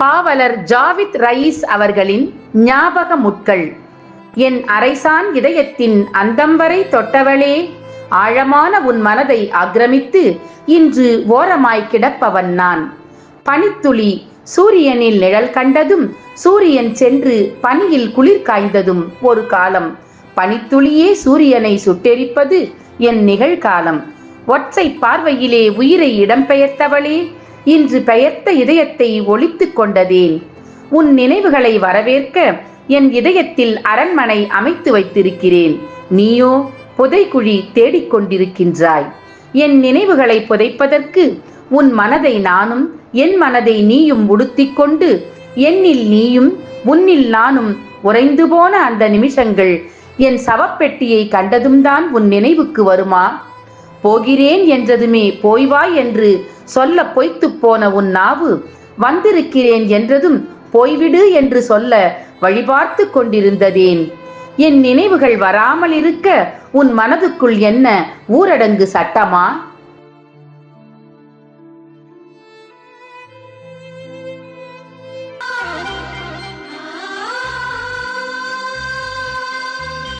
பாவலர் ஜாவித் ரயீஸ் அவர்களின் ஞாபக முட்கள். என் அரைசான் இதயத்தின் அந்தம் வரை தொட்டவளே ஆழமான உன் மனதை ஆக்கிரமித்து இன்று ஓரமாய் கிடப்பவன் நான். பனித்துளி சூரியனில் நிழல் கண்டதும் சூரியன் சென்று பனியில் குளிர் காய்ந்ததும் ஒரு காலம். பனித்துளியே சூரியனை சுட்டெரிப்பது என் நிகழ்காலம். ஒற்றை பார்வையிலே உயிரை இடம்பெயர்த்தவளே இன்று பெயர்த்த இதயத்தை ஒழித்துக் கொண்டதேன். உன் நினைவுகளை வரவேற்க என் இதயத்தில் அரண்மனை அமைத்து வைத்திருக்கிறேன். நீயோ புதைக்குழி தேடிக் கொண்டிருக்கின்றாய். என் நினைவுகளை புதைப்பதற்கு உன் மனதை நானும் என் மனதை நீயும் உடுத்திக்கொண்டு என்னில் நீயும் உன்னில் நானும் உறைந்து போன அந்த நிமிஷங்கள் என் சவப்பெட்டியை கண்டதும் தான் உன் நினைவுக்கு வருமா? போகிறேன் என்றதுமே போய்வா என்று சொல்ல பொய்த்துப் போன உன் நாவு. வந்திருக்கிறேன் என்றதும் போய்விடு என்று சொல்ல வழிபார்த்து கொண்டிருந்ததேன். என் நினைவுகள் வராமல் இருக்க உன் மனதுக்குள் என்ன ஊரடங்கு சட்டமா?